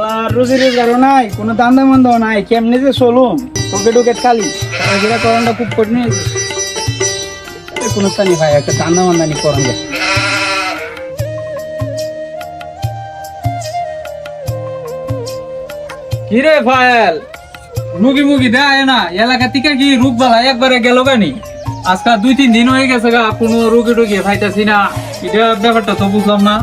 আর রুজি রোজগারও নাই, কোনো দান্দা মান্দাও নাই, কেমনে যে চলুম? পকেট টকেট খালি। টাকা করণটা খুব কঠিন কোনো স্থানে ভাই, একটা দান্দা মান্দানি করণ যায় কি রে ফায়েল? মুগি মুগি দেয় না, এলাকা থেকে কি রোগ বালা একবারে গেল গানি আজকাল দুই তিন দিন হয়ে গেছে গা, কোনো রোগী টুগি খাইতেছি না। এটা ব্যাপারটা তো বুঝলাম না।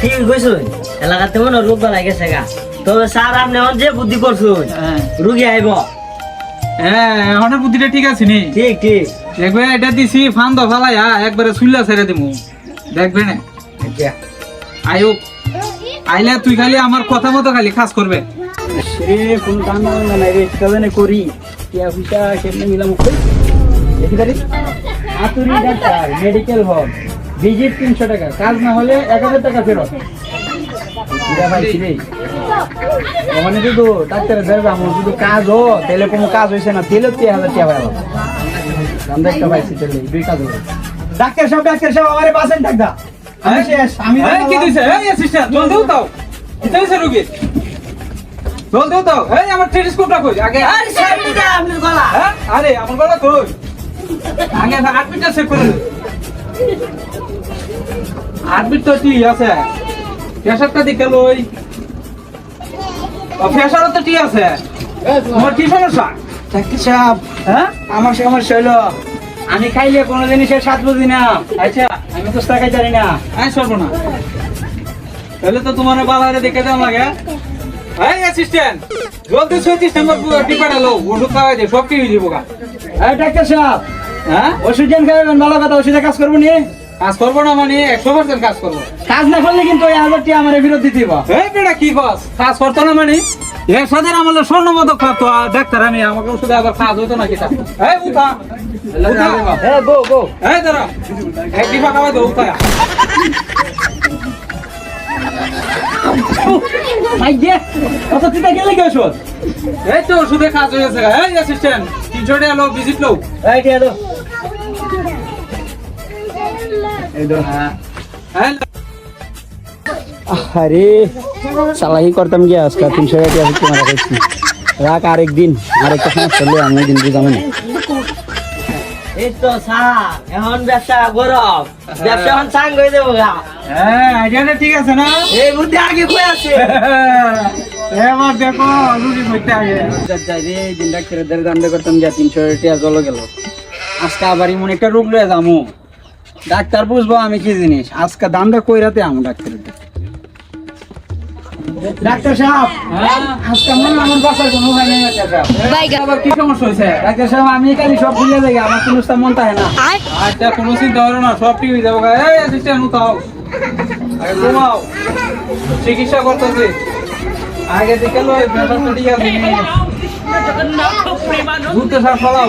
ঠিক কইছুন এলাকাতে মনে রোগ বালাই গেছে গা। তবে স্যার আপনি এখন যে বুদ্ধি করছুন হ্যাঁ। রুগী আইব। হ্যাঁ এখন বুদ্ধিটা ঠিক আছে নি? ঠিক ঠিক। দেখবে এটা দিছি ফান দো ফালাইয়া একবারে সুইলা ছেড়ে দিমু। দেখবে না? আয়ো আইলে তুই খালি আমার কথা মতো খালি খাস করবে। কোনো রে কাজনে করি। কেমনে মিলাম কই দেখি তারি। আতুরি ডাক্তার মেডিকেল হল ভিজিট তিনশো টাকা। কাজ না হলে এক হাজার টাকা ফেরত। পাইছি শুধু ডাক্তারের ধরে আমার শুধু কাজ হো তাহলে কোনো কাজ হয়েছে না তাহলে তিন হাজার টাকা পাইলাম আমরা একটা পাইছি তাহলে দুই কাজ হলো। ডাক্তার সাহেব ডাক্তার সাহেব আমার বাসেন ডাক্তার আমি শেষ আমি কি দিছে? এই অ্যাসিস্ট্যান্ট জল দেও তাও। এটা হইছে রোগী জল দেও তাও। এই আমার টেলিস্কোপটা কই? আগে। আরে স্যার এটা আপনার গলা। হ্যাঁ? আরে আমার গলা কই? আগে আটবিটটা চেক করে আটবিট তো ঠিক আছে? প্রেশারটা দিকে লই। তো ঠিক আছে। তোমার কি সমস্যা? সাহেব হ্যাঁ? আমার সমস্যা হলো আমি খাইলে কোনো জিনিসের স্বাদ বুঝি না। আচ্ছা আমি তো জানি না। সরবো না তাহলে তো তোমার বালারে দেখে দাম লাগে। এই অ্যাসিস্ট্যান্ট জলদি ছয়ত্রিশ নম্বর টিপাটা লো ওষুধ খাওয়াই দে সব হয়ে যাব গা। এই ডাক্তার সাহেব হ্যাঁ? ওষুধ যেন খাবেন ভালো কথা ওষুধে কাজ করব নি? কাজ করব না মানে একশো পার্সেন্ট কাজ করব। কাজ না করলে কিন্তু ওই হাজারটি আমার ফেরত দিতে হবে এই বেটা কি কস কাজ করতো না মানে? এর সাথে আমার স্বর্ণ মতো খাতো ডাক্তার আমি আমাকে ওষুধে আবার কাজ হতো না কিটা এই উঠা। হ্যাঁ গো গো। দাঁড়া। খাওয়াই দে এই তো ওষুধে কাজ হয়েছে এই অ্যাসিস্ট্যান্ট তিনশো টাকা ভিজিট এই হ্যাঁ আরে চালাকি করতাম গিয়ে আজকে তিনশো টাকা দিয়ে হচ্ছে মারা খাইছি। রাখ আরেকদিন আরেকটা সমস্যা হলে আমি দিন বুঝাবো না। এই তো স্যার এখন ব্যবসা গরম। ব্যবসা এখন চাঙ্গ হয়ে দেবো গা। হ্যাঁ আইডিয়াটা ঠিক আছে না? এই বুদ্ধি আগে কই আছে? এবার দেখো রুগী করতে আগে। যাই রে দিন ডাক্তারের দ্বারা দাম করতাম গিয়া তিনশো টাকা জল গেল আজকে আবার এমন একটা রোগ লয়ে যামু ডাক্তার বুঝব আমি কি জিনিস আজকে দামটা কইরাতে আমু ডাক্তারের ডাক্তার সাহেব হ্যাঁ আজকে মনে আমার বাসার কোনো উপায় নেই ডাক্তার সাহেব আবার কি সমস্যা হয়েছে ডাক্তার সাহেব আমি খালি সব ভুলে যাই আমার কোনো মন থাকে না আচ্ছা কোনো চিন্তা না সব ঠিক হয়ে যাব গা। এই অ্যাসিস্ট্যান্ট উঠাও আগে ঘুমাও চিকিৎসা করতেছি আগে দেখে লো ব্যাপারটা ঠিক আছে ফলাও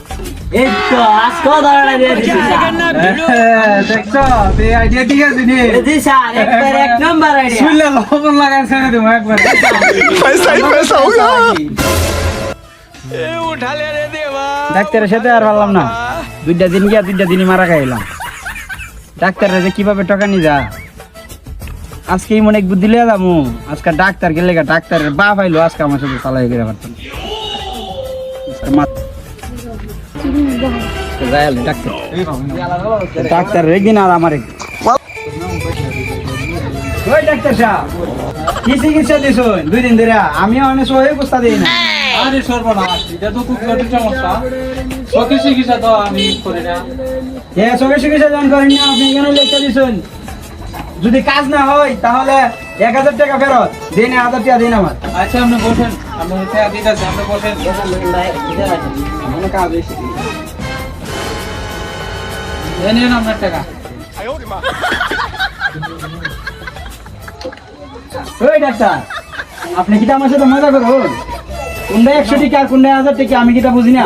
এই তো আজকেও দাঁড়ায় দিয়ে দিছি স্যার। দেখছ? এই আইডিয়া ঠিক আছে নি জি স্যার একবার এক নম্বর আইডিয়া শুনলে লবণ লাগাই ছেড়ে দেবো একবার। ডাক্তারের সাথে আর পারলাম না। দুইটা দিন গিয়া দুইটা দিনই মারা খাইলাম। ডাক্তারের যে কীভাবে টাকা নি যা আজকে মনে এক বুদ্ধি লিয়ে যাব। আজকে ডাক্তার গেলে ডাক্তারের বাপ আইলো আজকে আমার সাথে চালাই করে পারতাম ডাক্তার ডাক্তার একদিন আর আমার ওই ডাক্তার সাহেব? কি চিকিৎসা দিছুন দুই দিন ধরে। আমি অনেক সহে বুঝতে দিই না। আরে সর্বনাশ এটা তো খুব জটিল সমস্যা। সখী চিকিৎসা তো আমি করি না। এ চোখে চিকিৎসা জন করেন না আপনি কেন লিখে দিছুন যদি কাজ না হয় তাহলে এক হাজার টাকা ফেরত। দিন হাজার টাকা দিন আমার। আচ্ছা আপনি বসেন। আপনি দিতে আছে আপনি বসেন। কাজ হয়েছে। এই নিন আপনার টাকা ওই ডাক্তার আপনি কি আমার সাথে মজা করুন? কোনটা একশো টাকা আর কোনটা হাজার টাকা আমি কিটা বুঝি না?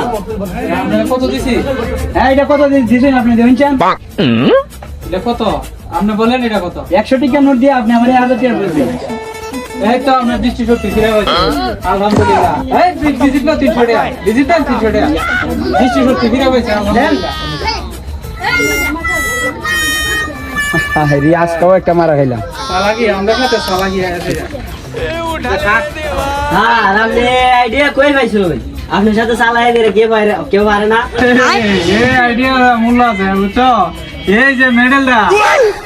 কত দিছি? হ্যাঁ এটা কত দিচ্ছেন আপনি দেখছেন? এটা কত? আপনি বলেন এটা কত? একশো টাকা নোট দিয়ে আপনি আমার হাজার টাকা এই তো আপনার দৃষ্টি শক্তি ফিরে হয়েছে। আলহামদুলিল্লাহ। এই ভিজিট না তিনশো টাকা। ভিজিট না তিনশো টাকা। দৃষ্টি ফিরে হয়েছে আলহামদুলিল্লাহ। রিয়াজ খাও একটা মারা খাইলাম। সালাকি আমরা সাথে সালাকি আছে হ্যাঁ আপনি আইডিয়া কই পাইছো? আপনার সাথে চালাই দিলে কে পারে কেউ পারে না? এই আইডিয়া মূল্য আছে বুঝছ? এই যে মেডেলটা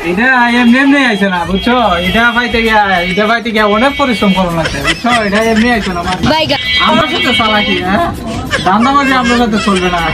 এটা এমনি এমনি আইছে না বুঝছ? এটা পাইতে গিয়া এটা পাইতে গিয়া অনেক পরিশ্রম করুন লাগছে বুঝছ? এটা এমনি আইছে না আমার সাথে চালাকি হ্যাঁ? দান্দাবাজি আপনার সাথে চলবে না।